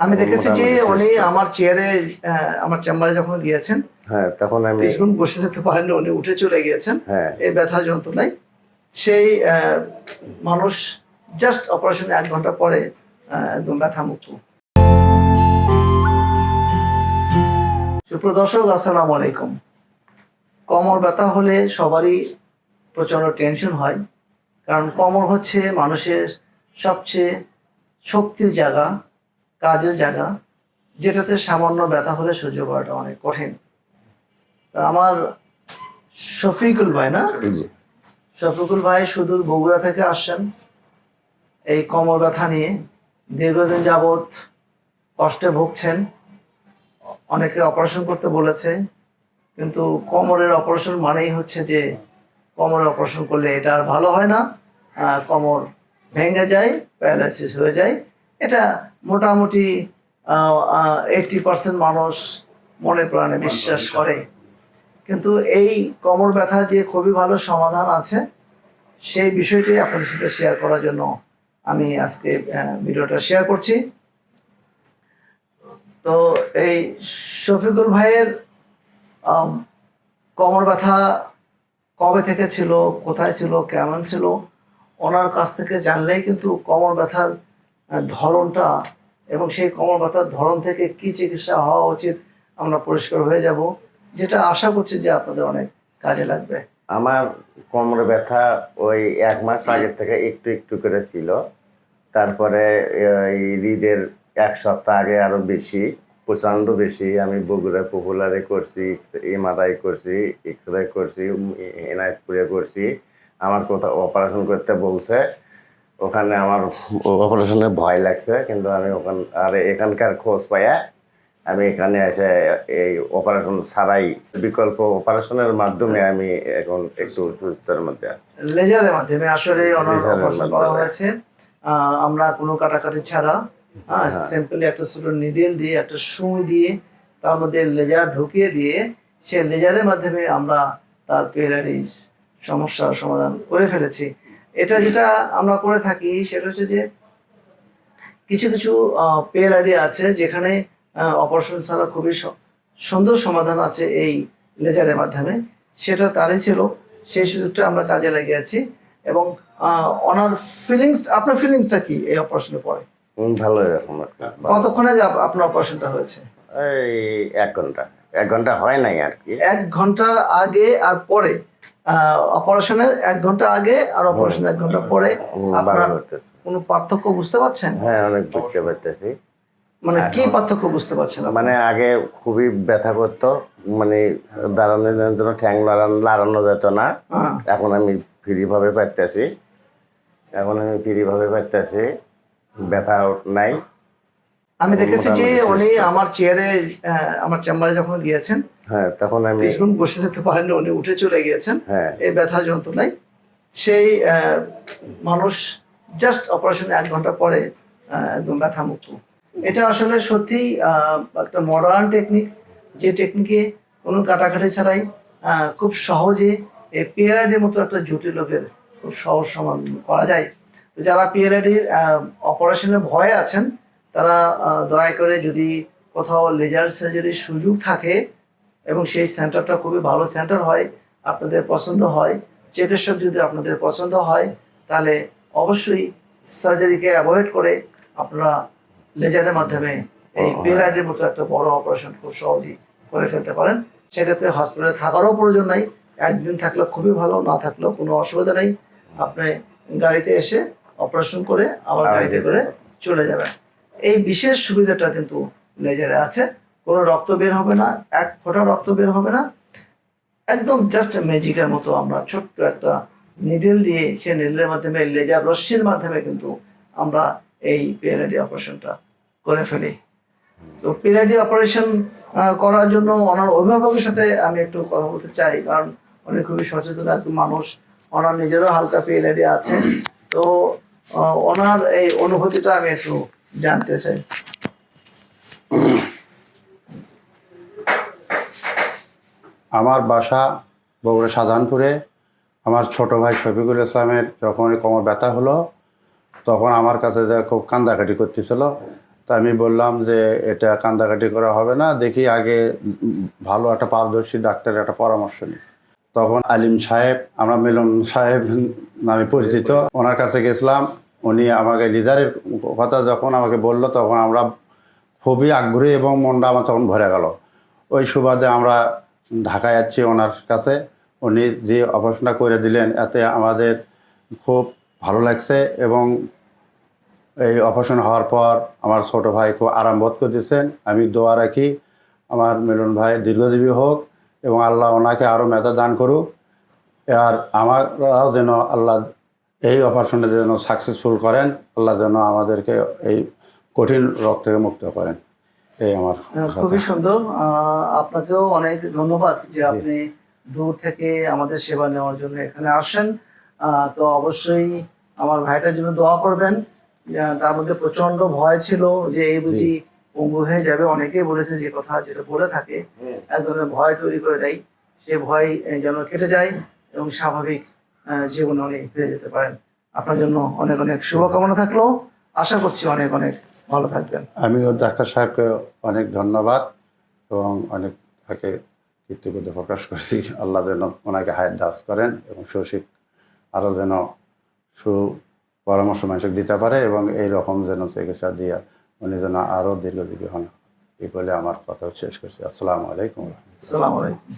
আমি দেখেছি যে উনি আমার চেয়ারে আমার চেম্বারে যখন গিয়েছেন হ্যাঁ তখন আমি কিছুক্ষণ বসে থাকতে পারেন উনি উঠে চলে গিয়েছেন। হ্যাঁ। এই ব্যথা যন্ত্রণায়। সেই মানুষ জাস্ট অপারেশন এক ঘণ্টা পরে একদম ব্যথা মুক্ত সুপ্রিয় দর্শক আসসালামু আলাইকুম। কোমর ব্যথা হলে সবারই প্রচণ্ড টেনশন হয় কারণ কোমর হচ্ছে মানুষের সবচেয়ে শক্তির জায়গা। কাজের জায়গা যেটাতে সামান্য ব্যথা হলে সহ্য করাটা অনেক কঠিন। আমার শফিকুল ভাই না? শফিকুল ভাই সুদূর বগুড়া থেকে আসছেন। এই কোমর ব্যথা নিয়ে দীর্ঘদিন যাবৎ কষ্টে ভুগছেন। অনেকে অপারেশন করতে বলেছে কিন্তু কোমরের অপারেশন মানেই হচ্ছে যে কোমরের অপারেশন করলে এটা আর ভালো হয় না। কোমর ভেঙে যায় প্যারালাইসিস হয়ে যায়। এটা মোটামুটি এইটটি পার্সেন্ট মানুষ মনে প্রাণে বিশ্বাস করে। কিন্তু এই কোমর ব্যথার যে খুবই ভালো সমাধান আছে সেই বিষয়টি আপনাদের সাথে শেয়ার করার জন্য আমি আজকে ভিডিওটা শেয়ার করছি। তো এই শফিকুল ভাইয়ের কোমর ব্যথা কবে থেকে ছিল কোথায় ছিল কেমন ছিল ওনার কাছ থেকে জানলেই কিন্তু কোমর ব্যথার ধরনটা এবং সেই কোমর ব্যথার ধরন থেকে কি চিকিৎসা হওয়া উচিত আমরা পরিষ্কার হয়ে যাব, যেটা আশা করছি যে আপনাদের অনেক কাজে লাগবে। আমার কোমর ব্যথা ওই এক মাস আগের থেকে একটু একটু করে ছিল। তারপরে ঈদের এক সপ্তাহ আগে আরও বেশি প্রচণ্ড বেশি। আমি বগুড়া পপুলারে করছি, এমআরআই করছি এক্স রে করছি এনআইপুরে করছি। আমার কোথাও অপারেশন করতে বলছে ওখানে আমার অপারেশনে ভয় লাগছে কিন্তু আমি ওখান আর এখানকার খোঁজ পাইয়া আমি এখানে এসে এই অপারেশন ছাড়াই বিকল্প অপারেশনের মাধ্যমে আমি এখন একটু সুস্থের মধ্যে আছি। লেজারের মাধ্যমে আসলে অপারেশন করা হয়েছে। আমরা কোনো কাটাকাটি ছাড়া হ্যাঁ। সিম্পলি একটা ছোট নিডেল দিয়ে একটা সুই দিয়ে তার মধ্যে লেজার ঢুকিয়ে দিয়ে সে লেজারের মাধ্যমে আমরা তার পেয়ারি সমস্যার সমাধান করে ফেলেছি। এটা যেটা আমরা করে থাকি সেটা হচ্ছে যে কিছু কিছু পেয়ার আইডি আছে যেখানে অপারেশন ছাড়া খুবই সুন্দর সমাধান আছে এই লেজারের মাধ্যমে। সেটা তারই ছিল সেই সুযোগটা আমরা কাজে লাগিয়েছি এবং ওনার ফিলিংস আপনার ফিলিংসটা কি এই অপারেশনের পরে? ভালো এরকম কতক্ষণ আগে আপ- আপনার অপারেশনটা হয়েছে? এই এক ঘণ্টা। এক ঘণ্টা হয় নাই আর কি। এক ঘণ্টার আগে আর পরে? অপারেশনের এক ঘণ্টা আগে আর অপারেশনের এক ঘণ্টা পরে আপনার কোনো পার্থক্য বুঝতে পারছেন? হ্যাঁ অনেক বুঝতে পারতেছি। মানে কি পার্থক্য বুঝতে পারছেন? মানে আগে খুবই ব্যথা করতো মানে দাঁড়ানোর জন্য ঠ্যাং লাড়ানো লাড়ানো যেত না। হ্যাঁ। এখন আমি ফ্রি ভাবে পাইতেছি। এখন আমি ফ্রি ভাবে পাইতেছি। ব্যথা নাই। আমি দেখেছি যে উনি আমার চেয়ারে আমার চেম্বারে যখন গিয়েছেন হ্যাঁ তখন আমি কিছুক্ষণ বসে থাকতে পারেন উনি উঠে চলে গিয়েছেন। হ্যাঁ। এই ব্যথা যন্ত্রণায় সেই মানুষ জাস্ট অপারেশন এক ঘণ্টা পরে একদম ব্যথা মুক্ত এটা আসলে সত্যি একটা মডার্ন টেকনিক যে টেকনিকে কোনো কাটাকাটি ছাড়াই খুব সহজে এই পিআরআইডির মতো একটা জটিল রোগের খুব সহজ সমাধান করা যায়। যারা পিআরআইডির অপারেশনের ভয়ে আছেন তারা দয়া করে যদি কোথাও লেজার সার্জারির সুযোগ থাকে এবং সেই সেন্টারটা খুবই ভালো সেন্টার হয় আপনাদের পছন্দ হয়। চিকিৎসক যদি আপনাদের পছন্দ হয় তাহলে অবশ্যই সার্জারিকে অ্যাভয়েড করে আপনারা লেজারের মাধ্যমে এই পেরাইডের মতো একটা বড় অপারেশন খুব সহজেই করে ফেলতে পারেন। সেক্ষেত্রে হসপিটালে থাকারও প্রয়োজন নাই। একদিন থাকলে খুবই ভালো না থাকলেও কোনো অসুবিধা নেই। আপনি গাড়িতে এসে অপারেশন করে আবার গাড়িতে করে চলে যাবেন। এই বিশেষ সুবিধাটা কিন্তু লেজারে আছে। কোনো রক্ত বের হবে না, এক ফোঁটা রক্ত বের হবে না। একদম জাস্ট ম্যাজিকের মতো আমরা ছোট্ট একটা নিডেল দিয়ে সে নিডেলের মাধ্যমে লেজার রশ্মির মাধ্যমে কিন্তু আমরা এই পিএলআইডি অপারেশনটা করে ফেলি। তো পিএলআইডি অপারেশন করার জন্য ওনার অভিভাবকের সাথে আমি একটু কথা বলতে চাই, কারণ উনি খুবই সচেতন একজন মানুষ। ওনার নিজেরও হালকা পিএলআইডি আছে। তো ওনার এই অনুভূতিটা আমি একটু জানতে চাই। আমার বাসা বগুড়া শাহজাহানপুরে। আমার ছোট ভাই শফিকুল ইসলামের যখন কোমর ব্যথা হলো, তখন আমার কাছে খুব কান্দাকাটি করতেছিল। তা আমি বললাম যে, এটা কান্দাকাটি করা হবে না, দেখি আগে ভালো একটা পারদর্শী ডাক্তারের একটা পরামর্শ নিই। তখন আলিম সাহেব, আমরা মিলন সাহেব নামে পরিচিত, ওনার কাছে গেছিলাম। উনি আমাকে লিজারের কথা যখন আমাকে বলল, তখন আমরা খুবই আগ্রহী এবং মনটা আমার তখন ভরে গেল। ওই সুবাদে আমরা ঢাকায় যাচ্ছি ওনার কাছে। উনি যে অপারেশনটা করে দিলেন, এতে আমাদের খুব ভালো লাগছে এবং এই অপারেশন হওয়ার পর আমার ছোট ভাই খুব আরাম বোধ করতেছেন। আমি দোয়া রাখি আমার মিলন ভাই দীর্ঘজীবী হোক এবং আল্লাহ ওনাকে আরও মেধা দান করুক। আর আমারাও যেন আল্লাহ এই অপারেশনে যেন সাকসেসফুল করেন, আল্লাহ যেন আমাদেরকে এই কঠিন রোগ থেকে মুক্ত করেন। এই আমার খুবই সুন্দর। আপনাকেও অনেক ধন্যবাদ যে আপনি দূর থেকে আমাদের সেবা নেওয়ার জন্য এখানে আসেন। তো অবশ্যই আমার ভাইটার জন্য দোয়া করবেন। তার মধ্যে প্রচণ্ড ভয় ছিল যে এই বুঝি পঙ্গু হয়ে যাবে। অনেকেই বলেছে যে কথা যেটা বলে থাকে এক ধরনের ভয় তৈরি করে দেয়। সে ভয় যেন কেটে যায় এবং স্বাভাবিক জীবনে উনি ফিরে যেতে পারেন। আপনার জন্য অনেক অনেক শুভকামনা থাকল। আশা করছি অনেক অনেক ভালো থাকবেন। আমিও ডাক্তার সাহেবকে অনেক ধন্যবাদ এবং অনেক তাকে কৃতজ্ঞতা প্রকাশ করছি। আল্লাহ যেন ওনাকে হায়ার ডাস করেন এবং সুশিক আরও যেন সু পরামর্শ মানুষ দিতে পারে এবং এই রকম যেন চিকিৎসা দিয়ে উনি যেন আরও দীর্ঘজীবী হন। এই বলে আমার কথা শেষ করছি। আসসালামু আলাইকুম। আসসালামু আলাইকুম।